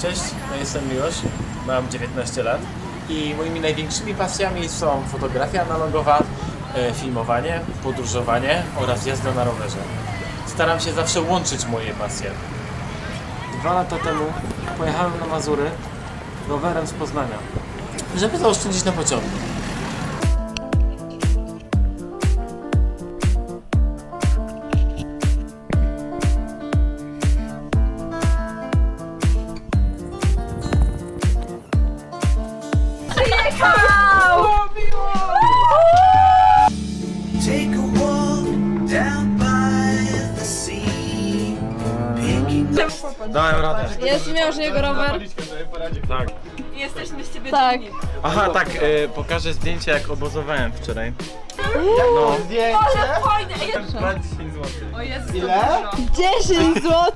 Cześć, no jestem Miłosz, mam 19 lat i moimi największymi pasjami są fotografia analogowa, e, filmowanie, podróżowanie oraz jazda na rowerze. Staram się zawsze łączyć moje pasje. Dwa lata temu pojechałem na Mazury rowerem z Poznania, żeby zaoszczędzić na pociągu. Dałem radę. Jest miał, że jego rower. Tak. Jesteśmy z ciebie Tak. dumni. Aha, tak, e, pokażę zdjęcie jak obozowałem wczoraj. No. Fajne, ej, O Jezu, Ile? 10 zł.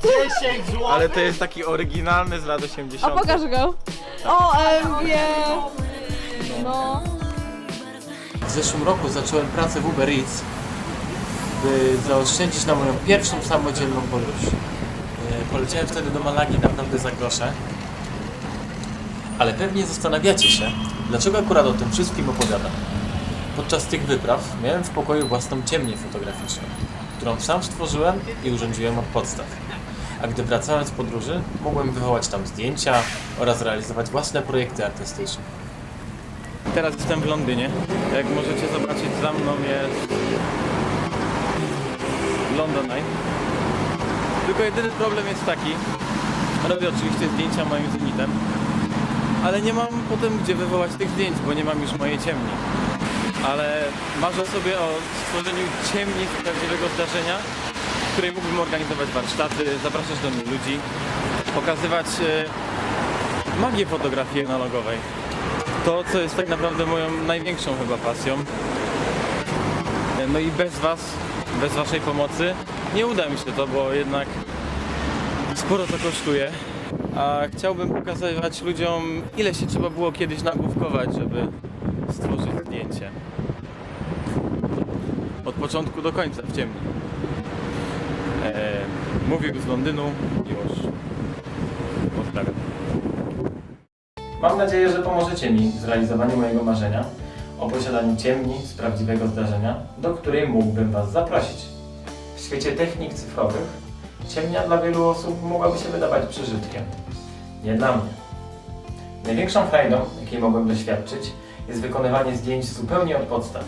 Ale to jest taki oryginalny z lat A 80. pokaż go. O, MG. No. W zeszłym roku zacząłem pracę w Uber Eats, by zaoszczędzić na moją pierwszą samodzielną podróż. Poleciałem wtedy do Malagi naprawdę za grosze. Ale pewnie zastanawiacie się, dlaczego akurat o tym wszystkim opowiadam. Podczas tych wypraw miałem w pokoju własną ciemnię fotograficzną, którą sam stworzyłem i urządziłem od podstaw. A gdy wracałem z podróży, mogłem wywołać tam zdjęcia oraz realizować własne projekty artystyczne. Teraz jestem w Londynie. Jak możecie zobaczyć, za mną jest London Eye. Tylko jedyny problem jest taki, robię oczywiście zdjęcia moim zenitem, ale nie mam potem gdzie wywołać tych zdjęć, bo nie mam już mojej ciemni. Ale marzę sobie o stworzeniu ciemni z prawdziwego zdarzenia, w której mógłbym organizować warsztaty, zapraszać do mnie ludzi, pokazywać e, magię fotografii analogowej to, co jest tak naprawdę moją największą chyba pasją. No i bez Was, bez Waszej pomocy nie uda mi się to, bo jednak sporo to kosztuje. A chciałbym pokazywać ludziom, ile się trzeba było kiedyś nagłówkować, żeby stworzyć zdjęcie. Od początku do końca w ciemni. Eee, mówił z Londynu już. Pozdrawiam. Mam nadzieję, że pomożecie mi w zrealizowaniu mojego marzenia o posiadaniu ciemni z prawdziwego zdarzenia, do której mógłbym Was zaprosić. W świecie technik cyfrowych ciemnia dla wielu osób mogłaby się wydawać przeżytkiem. Nie dla mnie. Największą frajdą, jakiej mogłem doświadczyć, jest wykonywanie zdjęć zupełnie od podstaw.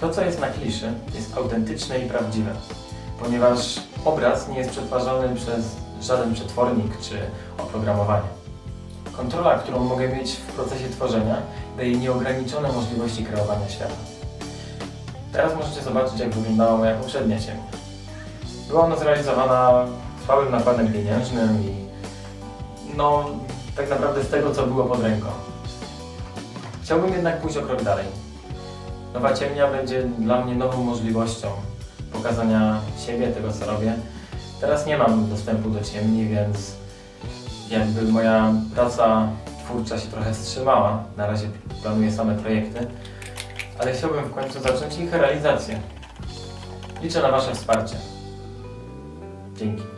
To, co jest na kliszy, jest autentyczne i prawdziwe, ponieważ obraz nie jest przetwarzany przez żaden przetwornik czy oprogramowanie. Kontrola, którą mogę mieć w procesie tworzenia, daje nieograniczone możliwości kreowania świata. Teraz możecie zobaczyć, jak wyglądała moja poprzednia ciemnia. Była ona zrealizowana słabym nakładem pieniężnym i no, tak naprawdę z tego, co było pod ręką. Chciałbym jednak pójść o krok dalej. Nowa ciemnia będzie dla mnie nową możliwością pokazania siebie, tego, co robię. Teraz nie mam dostępu do ciemni, więc jakby moja praca twórcza się trochę wstrzymała. Na razie planuję same projekty, ale chciałbym w końcu zacząć ich realizację. Liczę na Wasze wsparcie. Dzięki.